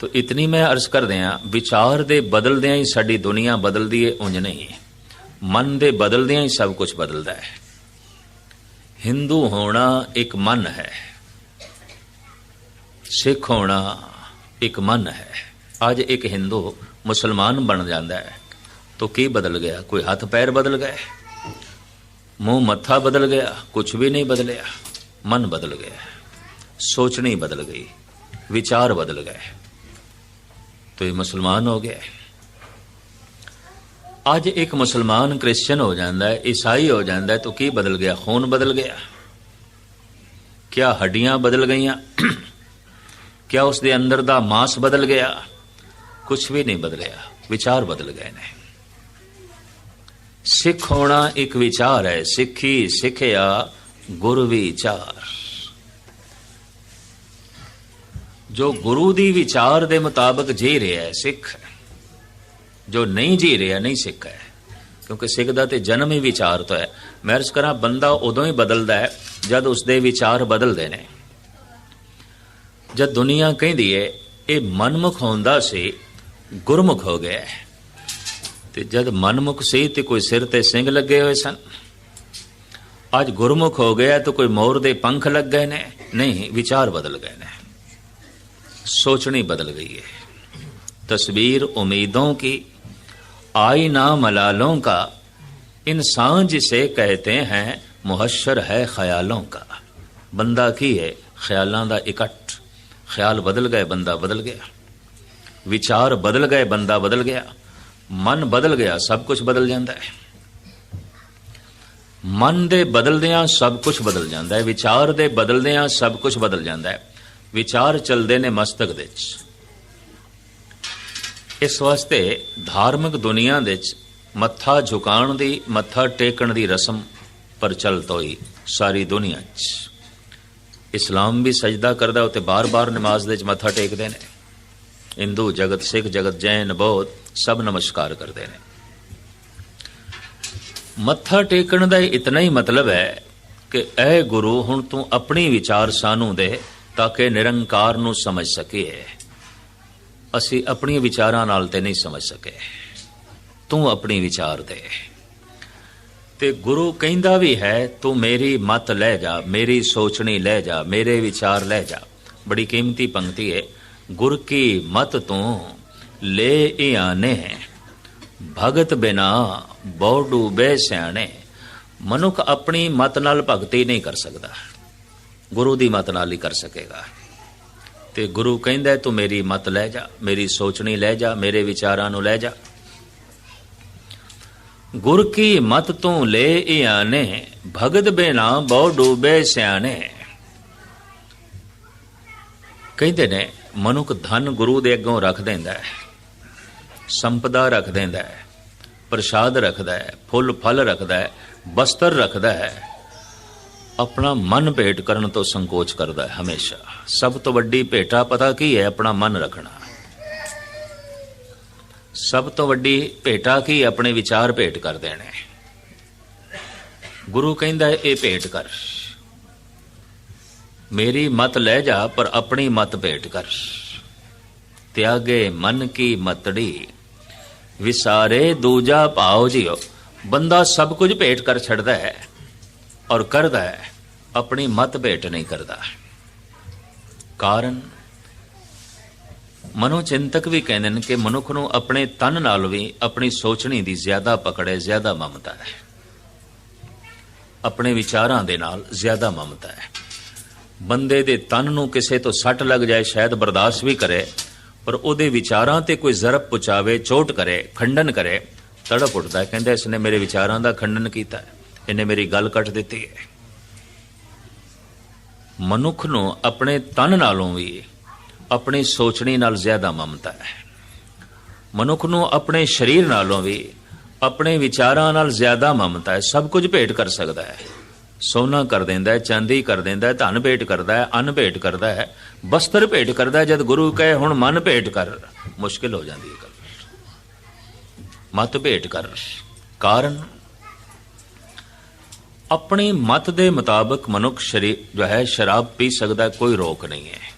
ਤੋ ਇਤਨੀ ਮੈਂ ਅਰਜ਼ ਕਰਦੇ ਆ ਵਿਚਾਰ ਦੇ ਬਦਲਦਿਆਂ ਹੀ ਸਾਡੀ ਦੁਨੀਆ ਬਦਲਦੀ ਏ, ਉਂਝ ਨਹੀਂ। ਮਨ ਦੇ ਬਦਲਦਿਆਂ ਹੀ ਸਭ ਕੁਝ ਬਦਲਦਾ ਹੈ। ਹਿੰਦੂ ਹੋਣਾ ਇੱਕ ਮਨ ਹੈ। ਸਿੱਖ ਹੋਣਾ ਇੱਕ ਮਨ ਹੈ ਅੱਜ ਇੱਕ ਹਿੰਦੂ ਮੁਸਲਮਾਨ ਬਣ ਜਾਂਦਾ ਹੈ ਤੋ ਕੀ ਬਦਲ ਗਿਆ ਕੋਈ ਹੱਥ ਪੈਰ ਬਦਲ ਗਏ ਮੂੰਹ ਮੱਥਾ ਬਦਲ ਗਿਆ ਕੁਝ ਵੀ ਨਹੀਂ ਬਦਲਿਆ ਮਨ ਬਦਲ ਗਿਆ ਸੋਚਣੀ ਬਦਲ ਗਈ ਵਿਚਾਰ ਬਦਲ ਗਏ तो ये मुसलमान हो गए ਅੱਜ ਇੱਕ ਮੁਸਲਮਾਨ ਕ੍ਰਿਸਚੀਅਨ ਹੋ ਜਾਂਦਾ ਹੈ ਈਸਾਈ ਹੋ ਜਾਂਦਾ ਹੈ ਤਾਂ ਕੀ ਬਦਲ ਗਿਆ ਖੂਨ ਬਦਲ ਗਿਆ ਕਿਆ ਹੱਡੀਆਂ ਬਦਲ ਗਈਆਂ ਕਿਆ ਉਸ ਦੇ ਅੰਦਰ ਦਾ ਮਾਸ ਬਦਲ ਗਿਆ? ਕੁਝ ਵੀ ਨਹੀਂ ਬਦਲਿਆ। ਵਿਚਾਰ ਬਦਲ ਗਏ ਨੇ। ਸਿੱਖ ਹੋਣਾ ਇੱਕ ਵਿਚਾਰ ਹੈ। ਸਿੱਖੀ ਸਿੱਖਿਆ ਗੁਰ ਵਿਚਾਰ। ਜੋ ਗੁਰੂ ਦੀ ਵਿਚਾਰ ਦੇ ਮੁਤਾਬਕ ਜੀ ਰਿਹਾ ਹੈ, ਸਿੱਖ ਜੋ ਨਹੀਂ ਜੀ ਰਿਹਾ, ਨਹੀਂ ਸਿੱਖ ਹੈ। ਕਿਉਂਕਿ ਸਿੱਖ ਦਾ ਤੇ ਜਨਮ ਹੀ ਵਿਚਾਰ ਤੋਂ ਹੈ। ਮੈਂ ਅਰਜ਼ ਕਰਾਂ, ਬੰਦਾ ਉਦੋਂ ਹੀ ਬਦਲਦਾ ਹੈ ਜਦ ਉਸ ਦੇ ਵਿਚਾਰ ਬਦਲਦੇ ਨੇ। ਜਦ ਦੁਨੀਆ ਕਹਿੰਦੀ ਹੈ ਇਹ ਮਨਮੁਖ ਹੁੰਦਾ ਸੀ ਗੁਰਮੁਖ ਹੋ ਗਿਆ ਹੈ। ਤੇ ਜਦ ਮਨਮੁਖ ਸੀ ਤੇ ਕੋਈ ਸਿਰ ਤੇ ਸਿੰਘ ਲੱਗੇ ਹੋਏ ਸਨ ਅੱਜ ਗੁਰਮੁਖ ਹੋ ਗਿਆ ਤਾਂ ਕੋਈ ਮੋਰ ਦੇ ਪੰਖ ਲੱਗ ਗਏ ਨੇ ਨਹੀਂ ਵਿਚਾਰ ਬਦਲ ਗਏ ਨੇ सोचनी बदल गई है तस्वीर उम्मीदों की आईना मलालों का इंसान जिसे कहते हैं मुहशर है ख्यालों का बंदा की है ख्यालों का इकट्ठ ख्याल बदल गए बंदा बदल गया विचार बदल गए बंदा बदल गया मन बदल गया सब कुछ बदल जाता है ਮਨ ਦੇ ਬਦਲਦਿਆਂ ਸਭ ਕੁਝ ਬਦਲ ਜਾਂਦਾ ਹੈ ਵਿਚਾਰ ਦੇ ਬਦਲਦਿਆਂ ਸਭ ਕੁਝ ਬਦਲ ਜਾਂਦਾ ਹੈ ਵਿਚਾਰ ਚੱਲਦੇ ਨੇ ਮਸਤਕ ਦੇ ਵਿੱਚ ਇਸ ਵਾਸਤੇ ਧਾਰਮਿਕ ਦੁਨੀਆ ਦੇ ਵਿੱਚ ਮੱਥਾ ਝੁਕਾਉਣ ਦੀ ਮੱਥਾ ਟੇਕਣ ਦੀ ਰਸਮ ਪ੍ਰਚਲਿਤ ਹੋਈ ਸਾਰੀ ਦੁਨੀਆ 'ਚ ਇਸਲਾਮ ਵੀ ਸਜਦਾ ਕਰਦਾ ਉਤੇ ਬਾਰ-ਬਾਰ ਨਮਾਜ਼ ਦੇ ਵਿੱਚ ਮੱਥਾ ਟੇਕਦੇ ਨੇ। ਹਿੰਦੂ ਜਗਤ ਸਿੱਖ ਜਗਤ, ਜੈਨ, ਬੌਧ ਸਭ ਨਮਸਕਾਰ ਕਰਦੇ ਨੇ। ਮੱਥਾ ਟੇਕਣ ਦਾ ਇਤਨਾ ਹੀ ਮਤਲਬ ਹੈ ਕਿ ਇਹ ਗੁਰੂ ਹੁਣ ਤੂੰ ਆਪਣੀ ਵਿਚਾਰ ਸਾਨੂੰ ਦੇ ਤਾਂ ਕਿ ਨਿਰੰਕਾਰ ਨੂੰ ਸਮਝ ਸਕੀਏ। ਅਸੀਂ ਆਪਣੀਆਂ ਵਿਚਾਰਾਂ ਨਾਲ ਤੇ ਨਹੀਂ ਸਮਝ ਸਕੇ। ਤੂੰ ਆਪਣੀ ਵਿਚਾਰ ਦੇ। ਤੇ ਗੁਰੂ ਕਹਿੰਦਾ ਵੀ ਹੈ, ਤੂੰ ਮੇਰੀ ਮਤ ਲੈ ਜਾ, ਮੇਰੀ ਸੋਚਣੀ ਲੈ ਜਾ, ਮੇਰੇ ਵਿਚਾਰ ਲੈ ਜਾ। ਬੜੀ ਕੀਮਤੀ ਪੰਕਤੀ ਹੈ। ਗੁਰ ਕੀ ਮਤ ਤੂੰ ਲੈ ਇਆਨੇ? ਭਗਤ ਬਿਨਾ ਬਹੁ ਡੂਬੇ ਸਿਆਣੇ। ਮਨੁੱਖ ਆਪਣੀ ਮਤ ਨਾਲ ਭਗਤੀ ਨਹੀਂ ਕਰ ਸਕਦਾ। ਗੁਰੂ ਦੀ ਮਤ ਨਾਲ ਹੀ ਕਰ ਸਕੇਗਾ। ਤੇ ਗੁਰੂ ਕਹਿੰਦਾ ਤੂੰ ਮੇਰੀ ਮਤ ਲੈ ਜਾ, ਮੇਰੀ ਸੋਚਣੀ ਲੈ ਜਾ, ਮੇਰੇ ਵਿਚਾਰਾਂ ਨੂੰ ਲੈ ਜਾ। ਗੁਰ ਕੀ ਮਤ ਤੋਂ ਲੈ ਇਆਨੇ? ਭਗਤ ਬਿਨਾ ਬਹੁ ਡੂਬੇ ਸਿਆਣੇ। ਕਹਿੰਦੇ ਨੇ, ਮਨੁੱਖ ਧਨ ਗੁਰੂ ਦੇ ਅੱਗੋਂ ਰੱਖ ਦਿੰਦਾ ਹੈ, ਸੰਪਦਾ ਰੱਖ ਦਿੰਦਾ ਹੈ, ਪ੍ਰਸ਼ਾਦ ਰੱਖਦਾ ਹੈ, ਫੁੱਲ ਫਲ ਰੱਖਦਾ ਹੈ, ਬਸਤਰ ਰੱਖਦਾ ਹੈ। ਆਪਣਾ ਮਨ ਭੇਟ ਕਰਨ ਤੋਂ ਸੰਕੋਚ ਕਰਦਾ ਹੈ ਹਮੇਸ਼ਾ। ਸਭ ਤੋਂ ਵੱਡੀ ਭੇਟਾ ਪਤਾ ਕੀ ਹੈ? ਆਪਣਾ ਮਨ ਰੱਖਣਾ। ਸਭ ਤੋਂ ਵੱਡੀ ਭੇਟਾ ਕੀ? ਆਪਣੇ ਵਿਚਾਰ ਭੇਟ ਕਰ ਦੇਣੇ। ਗੁਰੂ ਕਹਿੰਦਾ ਇਹ ਭੇਟ ਕਰ। ਮੇਰੀ ਮਤ ਲੈ ਜਾ, ਪਰ ਆਪਣੀ ਮਤ ਭੇਟ ਕਰ। ਤਿਆਗੇ ਮਨ ਕੀ ਮਤੜੀ, ਵਿਸਾਰੇ ਦੂਜਾ ਭਾਉ ਜਿਓ ਬੰਦਾ ਸਭ ਕੁਝ ਭੇਟ ਕਰ ਛੱਡਦਾ ਹੈ ਔਰ ਕਰਦਾ ਹੈ, ਆਪਣੀ ਮਤ ਭੇਟ ਨਹੀਂ ਕਰਦਾ। ਕਾਰਨ ਮਨੋ ਚਿੰਤਕ ਵੀ ਕਹਿੰਦੇ ਨੇ ਕਿ ਮਨੁੱਖ ਨੂੰ ਆਪਣੇ ਤਨ ਨਾਲ ਵੀ ਆਪਣੀ ਸੋਚਣੀ ਦੀ ਜ਼ਿਆਦਾ ਪਕੜ ਹੈ ਜ਼ਿਆਦਾ ਮਮਤਾ ਹੈ। ਆਪਣੇ ਵਿਚਾਰਾਂ ਦੇ ਨਾਲ ਜ਼ਿਆਦਾ ਮਮਤਾ ਹੈ। ਬੰਦੇ ਦੇ ਤਨ ਨੂੰ ਕਿਸੇ ਤੋਂ ਸੱਟ ਲੱਗ ਜਾਏ ਸ਼ਾਇਦ ਬਰਦਾਸ਼ਤ ਵੀ ਕਰੇ ਪਰ ਉਹਦੇ ਵਿਚਾਰਾਂ ਤੇ ਕੋਈ ਜ਼ਰਬ ਪਹੁੰਚਾਵੇ ਚੋਟ ਕਰੇ ਖੰਡਨ ਕਰੇ ਤੜਪ ਉੱਠਦਾ ਹੈ, ਕਹਿੰਦਾ ਇਸਨੇ ਮੇਰੇ ਵਿਚਾਰਾਂ ਦਾ ਖੰਡਨ ਕੀਤਾ ਇਹਨੇ ਮੇਰੀ ਗੱਲ ਕੱਟ ਦਿੱਤੀ ਹੈ। ਮਨੁੱਖ ਨੂੰ ਆਪਣੇ ਤਨ ਨਾਲੋਂ ਵੀ ਆਪਣੀ ਸੋਚਣੀ ਨਾਲ ਜ਼ਿਆਦਾ ਮਮਤਾ ਹੈ। ਮਨੁੱਖ ਨੂੰ ਆਪਣੇ ਸਰੀਰ ਨਾਲੋਂ ਵੀ, ਆਪਣੇ ਵਿਚਾਰਾਂ ਨਾਲ ਜ਼ਿਆਦਾ ਮਮਤਾ ਹੈ। ਸਭ ਕੁਝ ਭੇਟ ਕਰ ਸਕਦਾ ਹੈ। ਸੋਨਾ ਕਰ ਦਿੰਦਾ ਹੈ, ਚਾਂਦੀ ਕਰ ਦਿੰਦਾ ਹੈ, ਧਨ ਭੇਟ ਕਰਦਾ ਹੈ, ਅੰਨ ਭੇਟ ਕਰਦਾ ਹੈ, ਬਸਤਰ ਭੇਟ ਕਰਦਾ ਹੈ। ਜਦ ਗੁਰੂ ਕਹੇ, ਹੁਣ ਮਨ ਭੇਟ ਕਰ, ਮੁਸ਼ਕਿਲ ਹੋ ਜਾਂਦੀ ਹੈ ਗੱਲ। ਮਤ ਭੇਟ ਕਰ ਕਾਰਨ? ਆਪਣੀ ਮਤ ਦੇ ਮੁਤਾਬਕ ਮਨੁੱਖ ਸ਼ਰੀਰ ਜੋ ਹੈ, ਸ਼ਰਾਬ ਪੀ ਸਕਦਾ ਕੋਈ ਰੋਕ ਨਹੀਂ ਹੈ।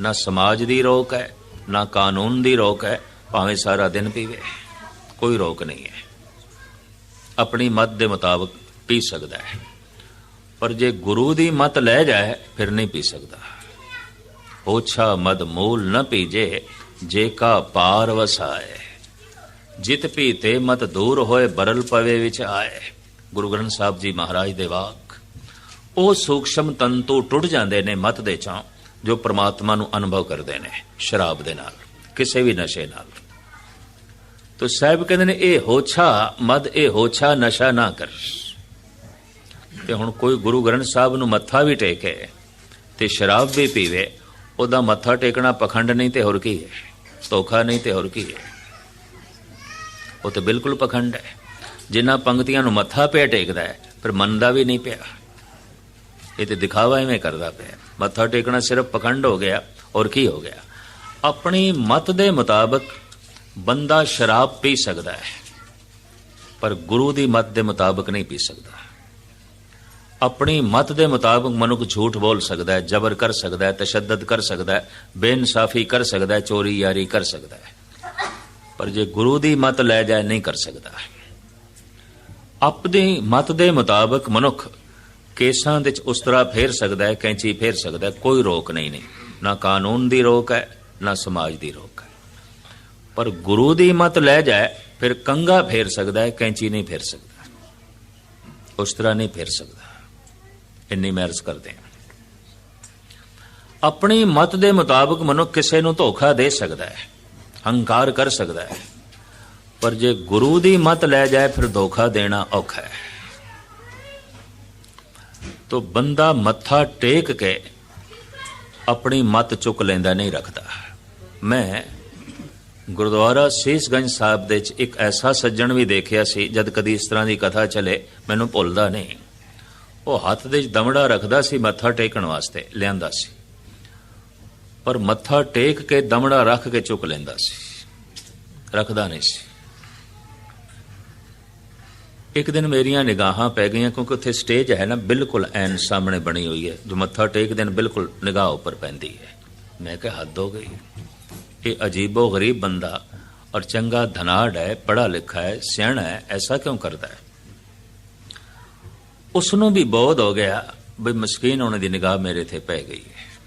ਨਾ ਸਮਾਜ ਦੀ ਰੋਕ ਹੈ, ਨਾ ਕਾਨੂੰਨ ਦੀ ਰੋਕ ਹੈ, ਭਾਵੇਂ ਸਾਰਾ ਦਿਨ ਪੀਵੇ। ਕੋਈ ਰੋਕ ਨਹੀਂ ਹੈ। ਆਪਣੀ ਮਤ ਦੇ ਮੁਤਾਬਕ ਪੀ ਸਕਦਾ ਹੈ। ਪਰ ਜੇ ਗੁਰੂ ਦੀ ਮਤ ਲੈ ਜਾਏ, ਫਿਰ ਨਹੀਂ ਪੀ ਸਕਦਾ। ਓਛਾ ਮਦ ਮੂਲ ਨ ਪੀਜੇ, ਜੇ ਕਾ ਪਾਰ ਵਸਾਏ। ਜਿਤ ਪੀਤੇ ਮਤ ਦੂਰ ਹੋਏ, ਬਰਲ ਪਵੇ ਵਿੱਚ ਆਏ। ਗੁਰੂ ਗ੍ਰੰਥ ਸਾਹਿਬ ਜੀ ਮਹਾਰਾਜ ਦੇ ਵਾਕ। ਉਹ ਸੂਖਸ਼ਮ ਤੰਤੂ ਟੁੱਟ ਜਾਂਦੇ ਨੇ ਮਤ ਦੇ ਚੋਂ। ਜੋ ਪ੍ਰਮਾਤਮਾ ਨੂੰ ਅਨੁਭਵ ਕਰਦੇ ਨੇ, ਸ਼ਰਾਬ ਦੇ ਨਾਲ, ਕਿਸੇ ਵੀ ਨਸ਼ੇ ਨਾਲ। ਤੋ ਸਾਹਿਬ ਕਹਿੰਦੇ ਨੇ, ਇਹ ਹੋਛਾ ਮਦ, ਇਹ ਹੋਛਾ ਨਸ਼ਾ ਨਾ ਕਰ। ਤੇ ਹੁਣ ਕੋਈ ਗੁਰੂ ਗ੍ਰੰਥ ਸਾਹਿਬ ਨੂੰ ਮੱਥਾ ਵੀ ਟੇਕੇ ਤੇ ਸ਼ਰਾਬ ਵੀ ਪੀਵੇ, ਉਹਦਾ ਮੱਥਾ ਟੇਕਣਾ ਪਖੰਡ ਨਹੀਂ ਤੇ ਹੋਰ ਕੀ ਹੈ? ਧੋਖਾ ਨਹੀਂ ਤੇ ਹੋਰ ਕੀ ਹੈ? ਉਹ ਤੇ ਬਿਲਕੁਲ ਪਖੰਡ ਹੈ। ਜਿਨ੍ਹਾਂ ਪੰਕਤੀਆਂ ਨੂੰ ਮੱਥਾ ਪਿਆ ਟੇਕਦਾ ਹੈ ਫਿਰ ਮੰਨਦਾ ਵੀ ਨਹੀਂ ਪਿਆ। ਇਹ ਤੇ ਦਿਖਾਵਾ ਐਵੇਂ ਕਰਦਾ ਪਿਆ। ਮੱਥਾ ਟੇਕਣਾ ਸਿਰਫ ਪਖੰਡ ਹੋ ਗਿਆ, ਔਰ ਕੀ ਹੋ ਗਿਆ? ਆਪਣੀ ਮਤ ਦੇ ਮੁਤਾਬਕ ਬੰਦਾ ਸ਼ਰਾਬ ਪੀ ਸਕਦਾ ਹੈ, ਪਰ ਗੁਰੂ ਦੀ ਮਤ ਦੇ ਮੁਤਾਬਕ ਨਹੀਂ ਪੀ ਸਕਦਾ। ਆਪਣੀ ਮਤ ਦੇ ਮੁਤਾਬਕ ਮਨੁੱਖ ਝੂਠ ਬੋਲ ਸਕਦਾ ਹੈ, ਜ਼ਬਰ ਕਰ ਸਕਦਾ ਹੈ, ਤਸ਼ੱਦਦ ਕਰ ਸਕਦਾ ਹੈ, ਬੇਇਨਸਾਫੀ ਕਰ ਸਕਦਾ ਹੈ, ਚੋਰੀ ਯਾਰੀ ਕਰ ਸਕਦਾ ਹੈ। ਪਰ ਜੇ ਗੁਰੂ ਦੀ ਮਤ ਲੈ ਜਾਏ, ਨਹੀਂ ਕਰ ਸਕਦਾ। ਆਪਣੀ ਮਤ ਦੇ ਮੁਤਾਬਕ ਮਨੁੱਖ ਕੇਸਾਂ ਵਿੱਚ ਉਸ ਤਰ੍ਹਾਂ ਫੇਰ ਸਕਦਾ ਹੈ, ਕੈਂਚੀ ਫੇਰ ਸਕਦਾ ਹੈ, ਕੋਈ ਰੋਕ ਨਹੀਂ ਨਹੀਂ। ਨਾ ਕਾਨੂੰਨ ਦੀ ਰੋਕ ਹੈ, ਨਾ ਸਮਾਜ ਦੀ ਰੋਕ ਹੈ। ਪਰ ਗੁਰੂ ਦੀ ਮਤ ਲੈ ਜਾਏ, ਫਿਰ ਕੰਗਾ ਫੇਰ ਸਕਦਾ ਹੈ, ਕੈਂਚੀ ਨਹੀਂ ਫੇਰ ਸਕਦਾ। ਉਸ ਤਰ੍ਹਾਂ ਨਹੀਂ ਫੇਰ ਸਕਦਾ। ਇੰਨੀ ਮਹਿਰਸ ਕਰਦੇ ਹਾਂ। ਆਪਣੀ ਮਤ ਦੇ ਮੁਤਾਬਕ ਮਨੁੱਖ ਕਿਸੇ ਨੂੰ ਧੋਖਾ ਦੇ ਸਕਦਾ ਹੈ, ਹੰਕਾਰ ਕਰ ਸਕਦਾ ਹੈ। ਪਰ ਜੇ ਗੁਰੂ ਦੀ ਮਤ ਲੈ ਜਾਏ, ਫਿਰ ਧੋਖਾ ਦੇਣਾ ਔਖਾ ਹੈ। ਤੋ ਬੰਦਾ ਮੱਥਾ ਟੇਕ ਕੇ ਆਪਣੀ ਮੱਤ ਚੁੱਕ ਲੈਂਦਾ ਨਹੀਂ ਰੱਖਦਾ। ਮੈਂ ਗੁਰਦੁਆਰਾ ਸੀਸਗੰਜ ਸਾਹਿਬ ਦੇ ਵਿੱਚ ਇੱਕ ਐਸਾ ਸੱਜਣ ਵੀ ਦੇਖਿਆ ਸੀ, ਜਦ ਕਦੀ ਇਸ ਤਰ੍ਹਾਂ ਦੀ ਕਥਾ ਚੱਲੇ, ਮੈਨੂੰ ਭੁੱਲਦਾ ਨਹੀਂ। ਉਹ ਹੱਥ ਦੇ ਵਿੱਚ ਦਮੜਾ ਰੱਖਦਾ ਸੀ ਮੱਥਾ ਟੇਕਣ ਵਾਸਤੇ, ਲਿਆਂਦਾ ਸੀ। ਪਰ ਮੱਥਾ ਟੇਕ ਕੇ ਦਮੜਾ ਰੱਖ ਕੇ ਚੁੱਕ ਲੈਂਦਾ ਸੀ। ਰੱਖਦਾ ਨਹੀਂ ਸੀ। ਇੱਕ ਦਿਨ ਮੇਰੀਆਂ ਨਿਗਾਹਾਂ ਪੈ ਗਈਆਂ ਕਿਉਂਕਿ ਉੱਥੇ ਸਟੇਜ ਹੈ ਨਾ, ਬਿਲਕੁਲ ਐਨ ਸਾਹਮਣੇ ਬਣੀ ਹੋਈ ਹੈ। ਜੋ ਮੱਥਾ ਟੇਕਦੇ ਨੇ, ਬਿਲਕੁਲ ਨਿਗਾਹ ਉੱਪਰ ਪੈਂਦੀ ਹੈ। ਮੈਂ ਕਿਹਾ, ਹੱਦ ਹੋ ਗਈ। ਇਹ ਅਜੀਬੋ ਗਰੀਬ ਬੰਦਾ ਔਰ ਚੰਗਾ ਧਨਾੜ ਹੈ ਪੜਾ ਲਿਖਾ ਹੈ, ਸਿਆਣਾ ਹੈ, ਐਸਾ ਕਿਉਂ ਕਰਦਾ ਹੈ? ਉਸ ਨੂੰ ਵੀ ਬੋਧ ਹੋ ਗਿਆ ਵੀ ਮਸਕੀਨ ਉਹਨਾਂ ਦੀ ਨਿਗਾਹ ਮੇਰੇ ਤੇ ਪੈ ਗਈ ਹੈ।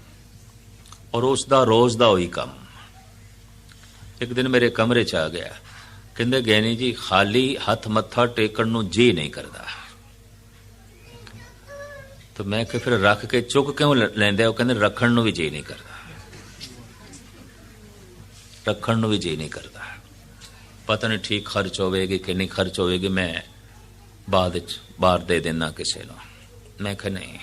ਔਰ ਉਸ ਦਾ ਰੋਜ਼ ਦਾ ਉਹੀ ਕੰਮ। ਇੱਕ ਦਿਨ ਮੇਰੇ ਕਮਰੇ 'ਚ ਆ ਗਿਆ। ਕਹਿੰਦੇ ਗੈਨੀ ਜੀ, ਖਾਲੀ ਹੱਥ ਮੱਥਾ ਟੇਕਣ ਨੂੰ ਜੀ ਨਹੀਂ ਕਰਦਾ। ਤਾਂ ਮੈਂ ਕਿ ਫਿਰ ਰੱਖ ਕੇ ਚੁੱਕ ਕਿਉਂ ਲੈਂਦੇ ਉਹ ਕਹਿੰਦੇ ਰੱਖਣ ਨੂੰ ਵੀ ਜੀ ਨਹੀਂ ਕਰਦਾ। ਰੱਖਣ ਨੂੰ ਵੀ ਜੀ ਨਹੀਂ ਕਰਦਾ। ਪਤਾ ਨਹੀਂ ਠੀਕ ਖਰਚ ਹੋਵੇਗੀ ਕਿ ਨਹੀਂ ਖਰਚ ਹੋਵੇਗੀ, ਮੈਂ ਬਾਅਦ ਵਿੱਚ ਬਾਹਰ ਦੇ ਦੇਣਾ ਕਿਸੇ ਨੂੰ। ਮੈਂ ਕਿਹਾ ਨਹੀਂ।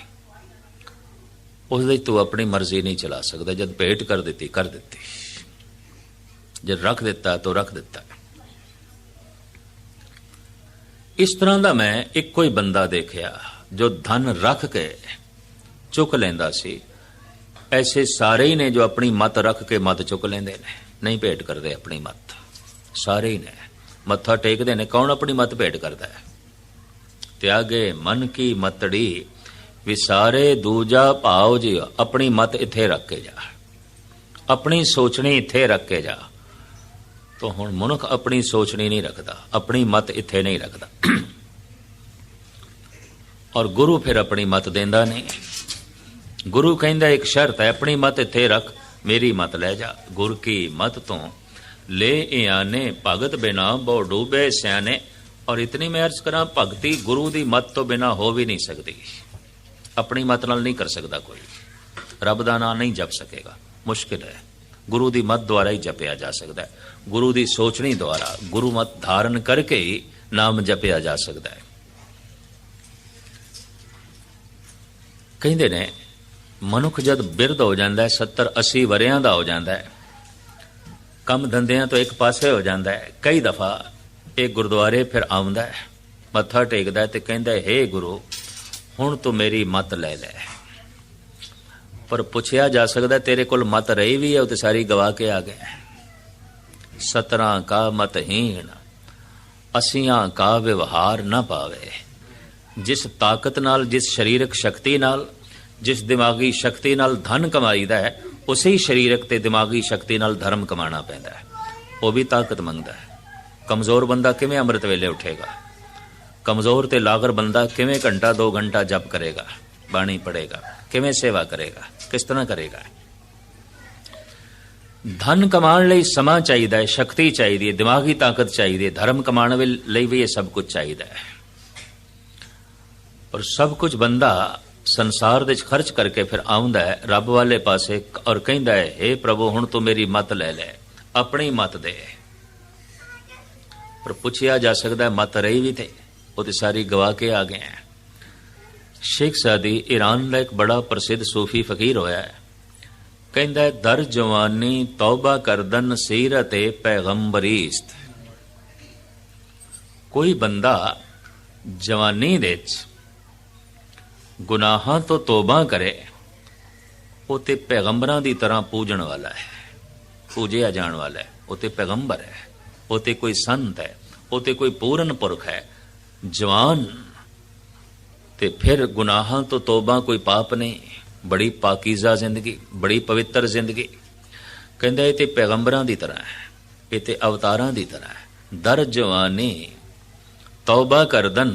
ਉਸ ਲਈ ਤੂੰ ਆਪਣੀ ਮਰਜ਼ੀ ਨਹੀਂ ਚਲਾ ਸਕਦਾ। ਜਦ ਭੇਟ ਕਰ ਦਿੱਤੀ ਕਰ ਦਿੱਤੀ। ਜਦ ਰੱਖ ਦਿੱਤਾ ਤਾਂ ਰੱਖ ਦਿੱਤਾ। ਇਸ ਤਰ੍ਹਾਂ ਦਾ ਮੈਂ ਇੱਕੋ ਹੀ ਬੰਦਾ ਦੇਖਿਆ ਜੋ ਧਨ ਰੱਖ ਕੇ ਚੁੱਕ ਲੈਂਦਾ ਸੀ। ਐਸੇ ਸਾਰੇ ਹੀ ਨੇ ਜੋ ਆਪਣੀ ਮਤ ਰੱਖ ਕੇ ਮਤ ਚੁੱਕ ਲੈਂਦੇ ਨੇ। ਨਹੀਂ ਭੇਟ ਕਰਦੇ ਆਪਣੀ ਮਤ। ਸਾਰੇ ਹੀ ਨੇ। ਮੱਥਾ ਟੇਕਦੇ ਨੇ। ਕੌਣ ਆਪਣੀ ਮਤ ਭੇਟ ਕਰਦਾ ਹੈ? ਤਿਆਗੇ ਮਨ ਕੀ ਮਤੜੀ, ਵਿਸਾਰੇ ਦੂਜਾ ਭਾਉ ਜੀ ਆਪਣੀ ਮਤ ਇੱਥੇ ਰੱਖ ਕੇ ਜਾ। ਆਪਣੀ ਸੋਚਣੀ ਇੱਥੇ ਰੱਖ ਕੇ ਜਾ। ਤੋ ਹੁਣ ਮਨੁੱਖ ਆਪਣੀ ਸੋਚਣੀ ਨਹੀਂ ਰੱਖਦਾ, ਆਪਣੀ ਮਤ ਇੱਥੇ ਨਹੀਂ ਰੱਖਦਾ। ਔਰ ਗੁਰੂ ਫਿਰ ਆਪਣੀ ਮਤ ਦਿੰਦਾ ਨਹੀਂ। ਗੁਰੂ ਕਹਿੰਦਾ, ਇੱਕ ਸ਼ਰਤ ਹੈ, ਆਪਣੀ ਮਤ ਇੱਥੇ ਰੱਖ, ਮੇਰੀ ਮਤ ਲੈ ਜਾ। ਗੁਰ ਕੀ ਮਤ ਤੋਂ, ਲੈ ਇਆਨੇ ਭਗਤ ਬਿਨਾ ਬਹੁ ਡੂਬੇ ਸਿਆਣੇ। ਔਰ ਇਤਨੀ ਮੈਂ ਅਰਜ਼ ਕਰਾਂ, ਭਗਤੀ ਗੁਰੂ ਦੀ ਮਤ ਤੋਂ ਬਿਨਾ ਹੋ ਵੀ ਨਹੀਂ ਸਕਦੀ। ਆਪਣੀ ਮਤ ਨਾਲ ਨਹੀਂ ਕਰ ਸਕਦਾ ਕੋਈ। ਰੱਬ ਦਾ ਨਾਮ ਨਹੀਂ ਜਪ ਸਕੇਗਾ। ਮੁਸ਼ਕਿਲ ਹੈ। ਗੁਰੂ ਦੀ ਮਤ ਦੁਆਰਾ ਹੀ ਜਪਿਆ ਜਾ ਸਕਦਾ ਹੈ। ਗੁਰੂ ਦੀ ਸੋਚਣੀ ਦੁਆਰਾ ਗੁਰੂ ਮਤ ਧਾਰਨ ਕਰਕੇ ਹੀ ਨਾਮ ਜਪਿਆ ਜਾ ਸਕਦਾ ਹੈ। ਕਹਿੰਦੇ ਨੇ, ਮਨੁੱਖ ਜਦ ਬਿਰਧ ਹੋ ਜਾਂਦਾ ਹੈ 70 80 ਵਰਿਆਂ ਦਾ ਹੋ ਜਾਂਦਾ ਹੈ, ਕੰਮ ਧੰਦਿਆਂ ਤੋਂ ਇੱਕ ਪਾਸੇ ਹੋ ਜਾਂਦਾ ਹੈ, ਕਈ ਦਫਾ ਇਹ ਗੁਰਦੁਆਰੇ ਫਿਰ ਆਉਂਦਾ ਹੈ, ਮੱਥਾ ਟੇਕਦਾ ਹੈ ਤੇ ਕਹਿੰਦਾ ਹੈ, ਹੇ ਗੁਰੂ, ਹੁਣ ਤੂੰ ਮੇਰੀ ਮਤ ਲੈ ਲੈ। ਪਰ ਪੁੱਛਿਆ ਜਾ ਸਕਦਾ ਤੇਰੇ ਕੋਲ ਮਤ ਰਹੀ ਵੀ ਹੈ, ਉਹ ਤੇ ਸਾਰੀ ਗਵਾ ਕੇ ਆ ਗਏ ਸਤਰਾਂ ਕਾ ਮਤਹੀਣ ਅਸੀਆਂ ਕਾ ਵਿਵਹਾਰ ਨਾ ਪਾਵੇ। ਜਿਸ ਤਾਕਤ ਨਾਲ, ਜਿਸ ਸਰੀਰਕ ਸ਼ਕਤੀ ਨਾਲ, ਜਿਸ ਦਿਮਾਗੀ ਸ਼ਕਤੀ ਨਾਲ ਧਨ ਕਮਾਈਦਾ ਹੈ, ਉਸੇ ਹੀ ਸਰੀਰਕ ਤੇ ਦਿਮਾਗੀ ਸ਼ਕਤੀ ਨਾਲ ਧਰਮ ਕਮਾਉਣਾ ਪੈਂਦਾ ਹੈ। ਉਹ ਵੀ ਤਾਕਤ ਮੰਗਦਾ ਹੈ। ਕਮਜ਼ੋਰ ਬੰਦਾ ਕਿਵੇਂ ਅੰਮ੍ਰਿਤ ਵੇਲੇ ਉੱਠੇਗਾ? ਕਮਜ਼ੋਰ ਤੇ ਲਾਗਰ ਬੰਦਾ ਕਿਵੇਂ ਘੰਟਾ 2 ਘੰਟਾ ਜਪ ਕਰੇਗਾ? ਬਾਣੀ ਪੜੇਗਾ ਕਿਵੇਂ ਸੇਵਾ ਕਰੇਗਾ? ਕਿਸ ਤਰ੍ਹਾਂ ਕਰੇਗਾ? ਧਨ ਕਮਾਉਣ ਲਈ ਸਮਾਂ ਚਾਹੀਦਾ ਹੈ, ਸ਼ਕਤੀ ਚਾਹੀਦੀ ਹੈ, ਦਿਮਾਗੀ ਤਾਕਤ ਚਾਹੀਦੀ ਹੈ, ਧਰਮ ਕਮਾਉਣ ਲਈ ਵੀ ਇਹ ਸਭ ਕੁਝ ਚਾਹੀਦਾ ਹੈ। ਔਰ ਸਭ ਕੁਝ ਬੰਦਾ ਸੰਸਾਰ ਦੇ ਵਿੱਚ ਖਰਚ ਕਰਕੇ ਫਿਰ ਆਉਂਦਾ ਹੈ, ਰੱਬ ਵਾਲੇ ਪਾਸੇ ਔਰ ਕਹਿੰਦਾ ਹੈ हे ਪ੍ਰਭੂ, ਹੁਣ ਤੂੰ ਮੇਰੀ ਮਤ ਲੈ ਲੈ, ਆਪਣੀ ਮਤ ਦੇ। ਪਰ ਪੁੱਛਿਆ ਜਾ ਸਕਦਾ ਮਤ ਰਹੀ ਵੀ ਤੇ, ਉਹ ਤੇ ਸਾਰੀ ਗਵਾ ਕੇ ਆ ਗਏ ਹੈ। ਸ਼ੇਖ ਸਾਦੀ ਈਰਾਨ ਦਾ ਇੱਕ ਬੜਾ ਪ੍ਰਸਿੱਧ ਸੂਫੀ ਫਕੀਰ ਹੋਇਆ ਹੈ। ਕਹਿੰਦਾ, ਦਰ ਜਵਾਨੀ ਤੌਬਾ ਕਰਦਨ ਸੀਰਤੇ ਪੈਗੰਬਰੀਸਤ। ਕੋਈ ਬੰਦਾ ਜਵਾਨੀ ਦੇ ਵਿੱਚ ਗੁਨਾਹਾਂ ਤੋਂ ਤੋਬਾ ਕਰੇ, ਉਹ ਤੇ ਪੈਗੰਬਰਾਂ ਦੀ ਤਰ੍ਹਾਂ ਪੂਜਣ ਵਾਲਾ ਹੈ, ਪੂਜਿਆ ਜਾਣ ਵਾਲਾ ਹੈ, ਉਹ ਤੇ ਪੈਗੰਬਰ ਹੈ, ਉਹ ਤੇ ਕੋਈ ਸੰਤ ਹੈ, ਉਹ ਤੇ ਕੋਈ ਪੂਰਨ ਪੁਰਖ ਹੈ, ਜਵਾਨ ਤੇ ਫਿਰ ਗੁਨਾਹਾਂ ਤੋਂ ਤੋਬਾ ਕੋਈ ਪਾਪ ਨਹੀਂ। ਬੜੀ ਪਾਕੀਜ਼ਾ ਜ਼ਿੰਦਗੀ, ਬੜੀ ਪਵਿੱਤਰ ਜ਼ਿੰਦਗੀ। ਕਹਿੰਦਾ ਇਹ ਤੇ ਪੈਗੰਬਰਾਂ ਦੀ ਤਰ੍ਹਾਂ ਹੈ, ਇਹ ਤੇ ਅਵਤਾਰਾਂ ਦੀ ਤਰ੍ਹਾਂ ਹੈ। ਦਰ ਜਵਾਨੀ, ਤੌਬਾ ਕਰਦਨ